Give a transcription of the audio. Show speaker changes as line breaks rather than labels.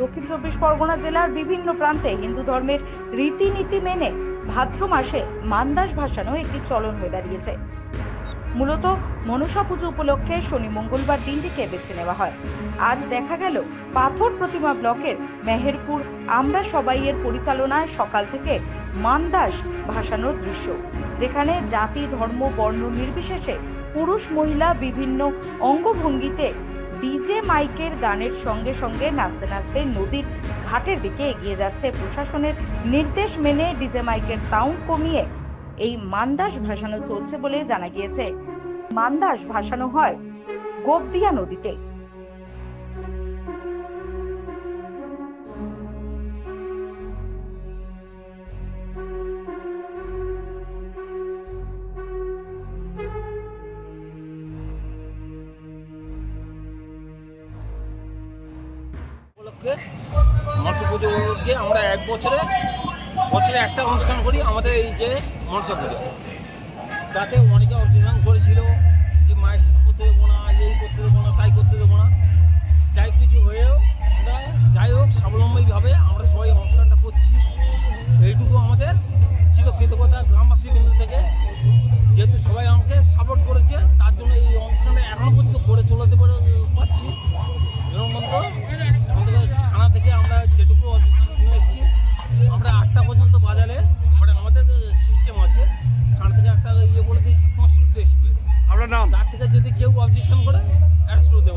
দক্ষিণ চব্বিশ পরগনা জেলার বিভিন্ন প্রান্তে হিন্দু ধর্মের রীতিনীতি মেনে ভাদ্র মাসে মান্দাস ভাসানো একটি চলন হয়ে দাঁড়িয়েছে। মূলত মনসা পুজো উপলক্ষে শনি মঙ্গলবার দিনটিকে বেছে নেওয়া হয়। আজ দেখা গেল পাথর প্রতিমা ব্লকের মেহেরপুর আমরা সবাইয়ের পরিচালনায় সকাল থেকে মান্দাস ভাসানোর দৃশ্য, যেখানে জাতি, ধর্ম, বর্ণ নির্বিশেষে পুরুষ, মহিলা বিভিন্ন অঙ্গভঙ্গিতে মাইকের গানের সঙ্গে সঙ্গে নাচতে নাচতে নদীর ঘাটের দিকে এগিয়ে যাচ্ছে। প্রশাসনের নির্দেশ মেনে ডিজে মাইকের সাউন্ড কমিয়ে এই মান্দাস ভাসানো চলছে বলে জানা গিয়েছে। মান্দাস ভাসানো হয় গোপদিয়া নদীতে।
উপলক্ষে মৎস্য পুজো উপলক্ষে আমরা এক বছরে বছরে একটা অনুষ্ঠান করি আমাদের এই যে মৎস্য পুজো। তাতে অনেকে অনুষ্ঠান করেছিল, যে মাইস
নাম।
তার থেকে যদি কেউ অবজেকশন করে অ্যারেস্ট করে দেবো